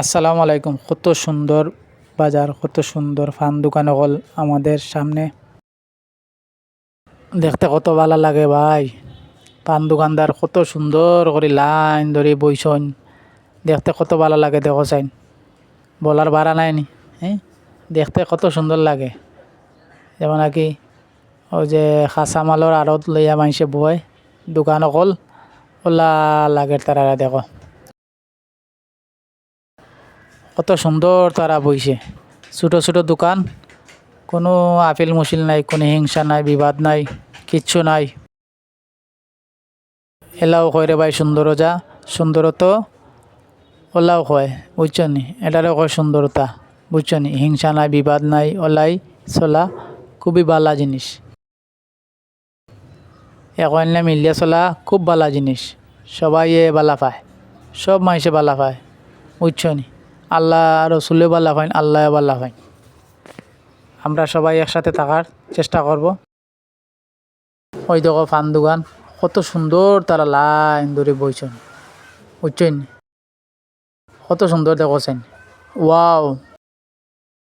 আসসালামু আলাইকুম। কত সুন্দর বাজার, কত সুন্দর ফান দোকান হল আমাদের সামনে। দেখতে কত ভালো লাগে ভাই। পান দোকানদার কত সুন্দর করে লাইন ধরে বইসন। দেখতে কত ভালো লাগে দেখো চাইন বলার ভাড়া নাই নি হ্যাঁ দেখতে কত সুন্দর লাগে। যেমন আর কি ওই যে কাঁচামালৰ আড়ত লইয়া মাইসে বয়। দোকান অকল ওলা লাগে তারা দেখো। কত সুন্দর তারা বইছে। ছোটো ছোটো দোকান, কোনো আপিল মুশিল নাই, কোনো হিংসা নাই, বিবাদ নাই, কিচ্ছু নাই। এলাও কয় রে ভাই, সুন্দর যা সুন্দরত ওলাও কয় বুঝছ নি এটারও কয় সুন্দরতা বুঝছ নি হিংসা নাই, বিবাদ নাই, ওলাই চলা, খুবই বালা জিনিস। এখন মিলিয়া চলা, খুব বালা জিনিস। সবাই এ বালা পায়, সব মানুষে বালা পায় বুঝছ নি আল্লাহ রসুলেও বালা ভাইন আল্লাহ আল্লাহ পাইন আমরা সবাই একসাথে থাকার চেষ্টা করব। ওই দেখো ফান দোকান, কত সুন্দর তারা লাইন ধরে বইছেন। বুঝছেন? কত সুন্দর দেখছেন। ওয়াও!